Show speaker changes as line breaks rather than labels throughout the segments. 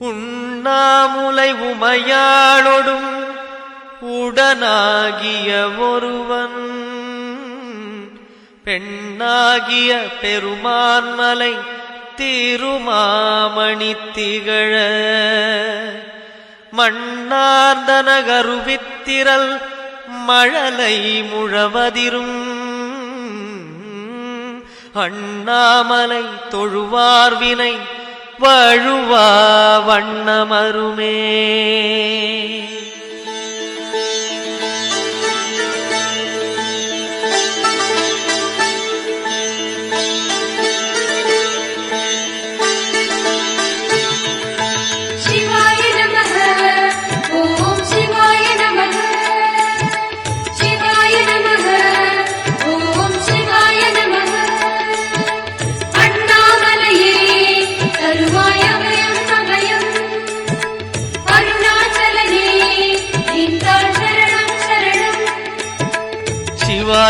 உண்ணாமுலை உமையாளொடும் உடனாகிய ஒருவன். பெண்ணாகிய பெருமான்மலை திருமாமணி திகழ. மண்ணார்ந்தன கருவித்திரல் மழலை முழவதிரும். அண்ணாமலை தொழுவார்வினை வழுவார் வண்ணமருமே.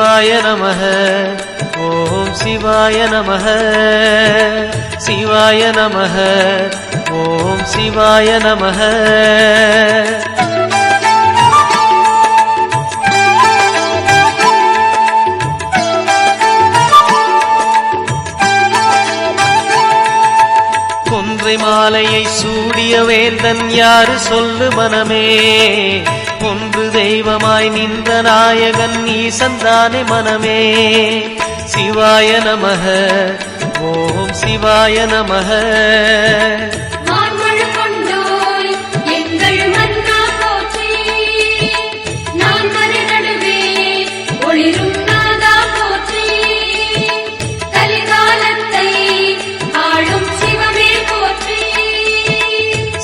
சிவாய நமக ஓம் சிவாய நமக சிவாய நமக ஓம் சிவாய நமக கொன்றை மாலையை சூடிய வேந்தன் யாரு சொல்லு மனமே? ஒன்று தெய்வமாய் நின்ற நாயகன் ஈசந்தானே மனமே. சிவாய நமக ஓம் சிவாய நமக.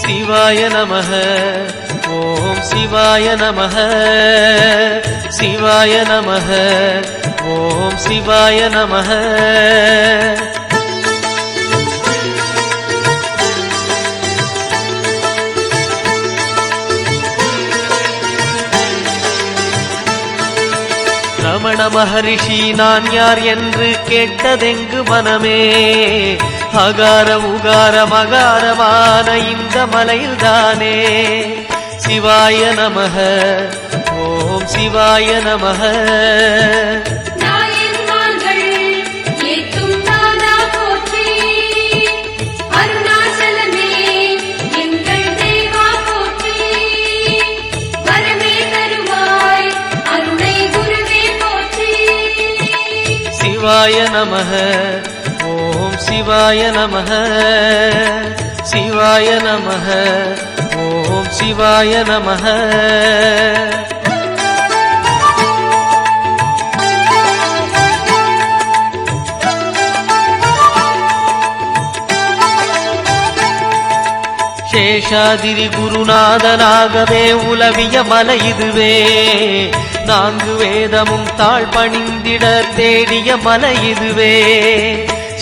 சிவாய நமக. ஓம் சிவாய நமக. சிவாய நமக. ஓம் சிவாய நமக. ரமண மகரிஷி நான் யார் என்று கேட்டதெங்கு மனமே? அகார உகார மகாரமான இந்த மலையில்தானே. சிவாய நமக. ஓம் சிவாய நமக. சிவாய நமக. சிவாய நமக. சிவாய நமக. ஓம் சிவாய நமக. சேஷாதிரி குருநாதனாகவே உலவிய மலை இதுவே. நான்கு வேதமும் தாழ் பணிந்திட தேடிய மலை இதுவே.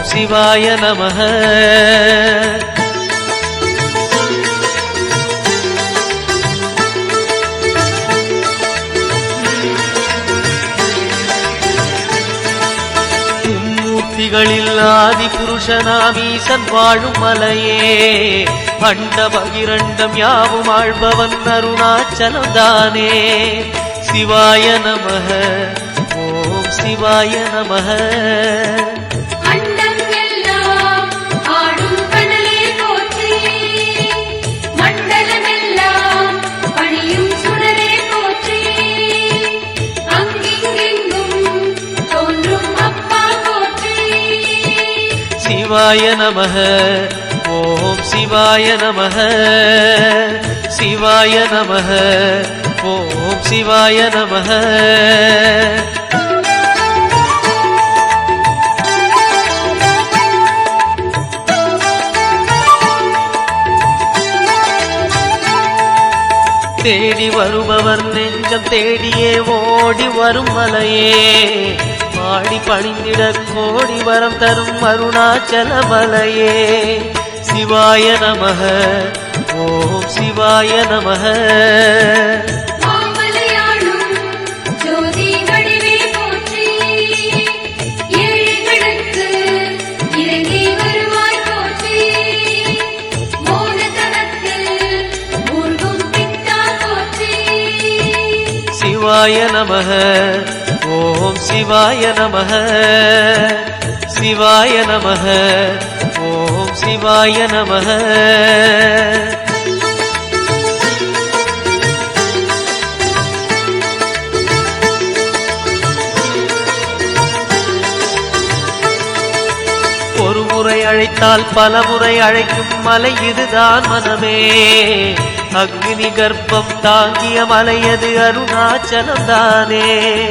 ஓம் சிவாய நம முக்திகளில் ஆதி புருஷனாமீசன் வாழும் மலையே பண்ட பகிரண்டம் யாவும் ஆழ்பவன் அருணாச்சலந்தானே சிவாய நமக ஓம் சிவாய நமக. சிவாய நமக. ஓம் சிவாய நமக. சிவாய நமக. ஓம் சிவாய நமக. தேடி வருபவர் நெஞ்சம் தேடியே ஓடி வரும் மலையே. பாடி பணிந்திட கோடி வரம் தரும் அருணாச்சல மலையே சிவாய நமக ஓம் சிவாய நமக. சிவாய நமக ஓம் சிவாய நமக. சிவாய நமக. ஓம் சிவாய நமக. ஒரு முறை அழைத்தால் பல முறை அழைக்கும் மலை இதுதான் மனமே. அக்னி கர்ப்பம் தாங்கிய மலையது அருணாச்சலம் தானே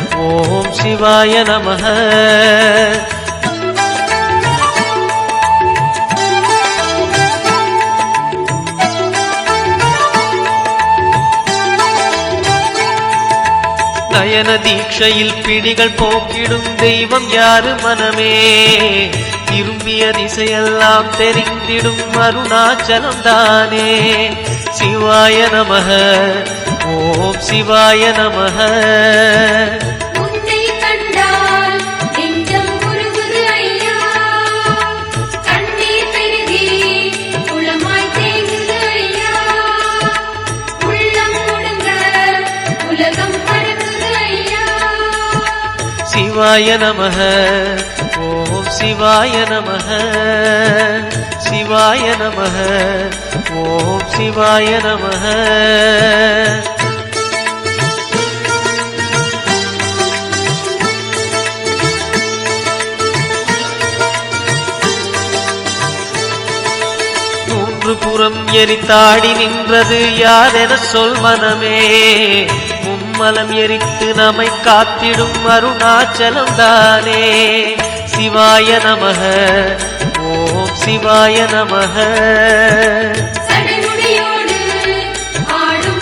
ஓம் சிவாய நமக. நயன தீட்சையில் பிடிகள் போக்கிடும் தெய்வம் யாரு மனமே? திரும்பிய திசையெல்லாம் தெரிந்திடும் அருணாச்சலம் தானே சிவாய நமக. ஓம் சிவாய நமக. சிவாய நமக. ஓம் சிவாய நமக. சிவாய நமக. ஓம் சிவாய நமக. மூன்று புறம் எரித்தாடி நின்றது யாரென சொல் மனமே. மும்மலம் எரித்து நம்மை காத்திடும் அருணாச்சலம் தானே சிவாய நமக ஓம் சிவாய நமக.
சடைமுடியோடு ஆடும்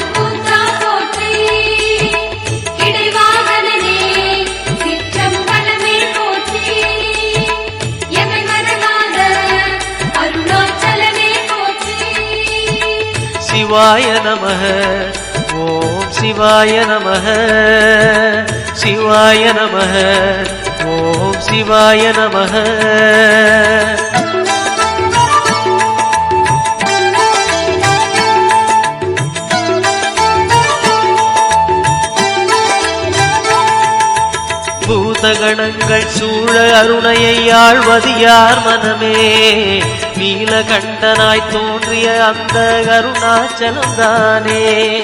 சிவாய நமக. சிவாய நமக. ஓம் சிவாய நமக. பூதகணங்கள் சூழ அருணையை ஆழ்வது யார் மனமே. நீலகண்டனாய் தோன்றிய அந்த கருணாச்சலம் தானே.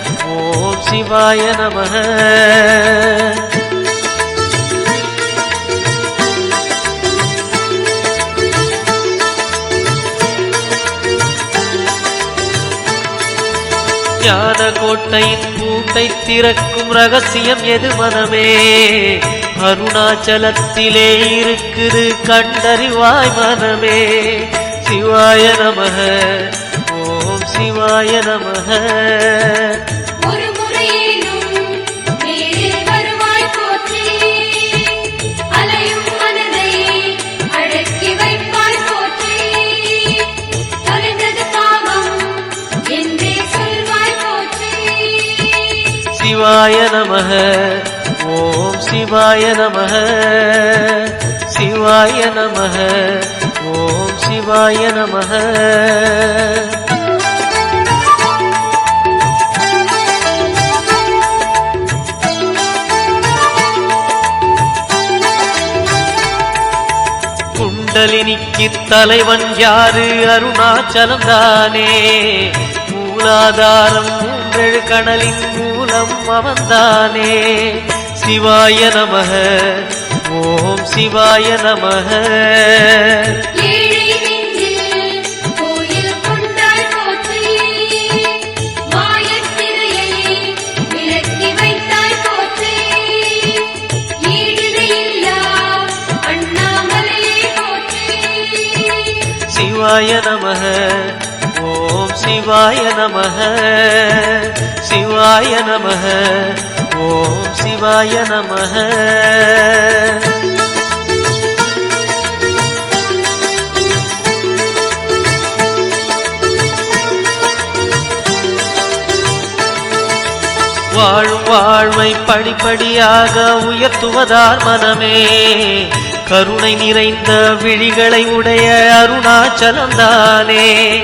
சிவாய நம ஞான கோட்டையின் பூட்டை திறக்கும் ரகசியம் எது மனமே? அருணாச்சலத்திலே இருக்குது கண்டறிவாய் மனமே. சிவாய நமக. ஓம் சிவாய நமக. சிவாய நமக. ஓம் சிவாய நமக. சிவாய நமக. ஓம் சிவாய நமக. குண்டலினிக்கு தலைவன் யாரு? அருணாச்சலம் தானே. மூலாதாரம் கடலின் மூலம் அவன்தானே. சிவாய நமக. ஓம் சிவாய நமக. சிவாய நமக. சிவாய நமக. சிவாய நமக. ஓம் சிவாய நமக. வாழும் வாழ்வை படிப்படியாக உயர்த்துவதார் மனமே. கருணை நிறைந்த விழிகளை உடைய அருணாச்சலம் தானே.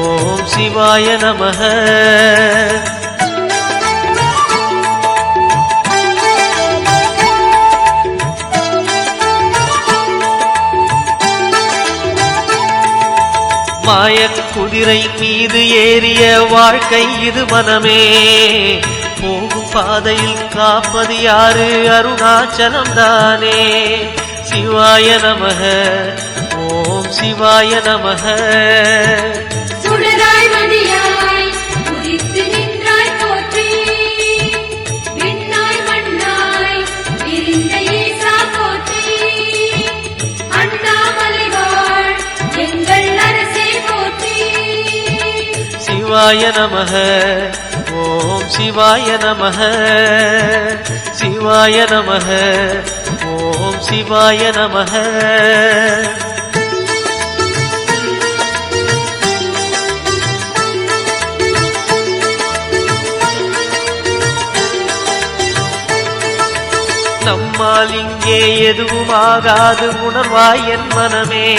ஓம் சிவாய நமக. மாய குதிரை மீது ஏறிய வாழ்க்கை இது மனமே. போகும் பாதையில் காப்பது யாரு? அருணாச்சலம் தானே சிவாய நமக. ஓம் சிவாய நமக. சிவாய நமக. ஓம் சிவாய நமக. சிவாய நமக. ஓம் சிவாய நமக. நம்மால் இங்கே எதுவும் ஆகாது உணர்வாய் என் மனமே.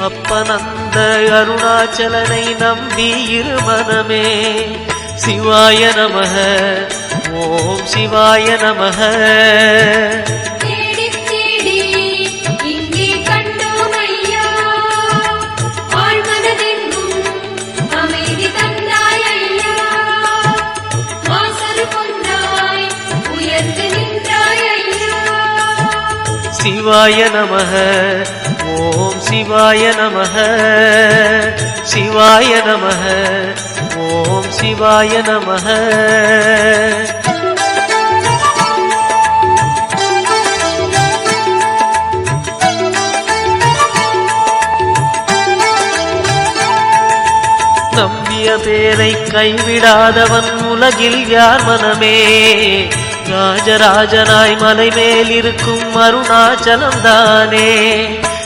அப்பனந்த அருணாச்சலனை நம்பி இரு மனமே சிவாய நமக. ஓம் சிவாய நமக. சிவாய நமக. ஓம் சிவாய நமக. சிவாய நமக. ஓம் சிவாய நமக. நம்பிய பேரை கைவிடாதவன் உலகில் யார் மனமே? ராஜராஜனாய் மலை மேல் இருக்கும் அருணாச்சலம் தானே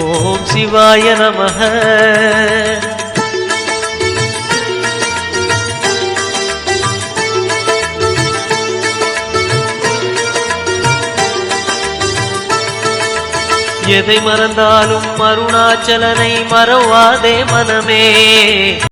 ஓம் சிவாய நமக. எதை மறந்தாலும் அருணாச்சலனை மறவாதே மனமே.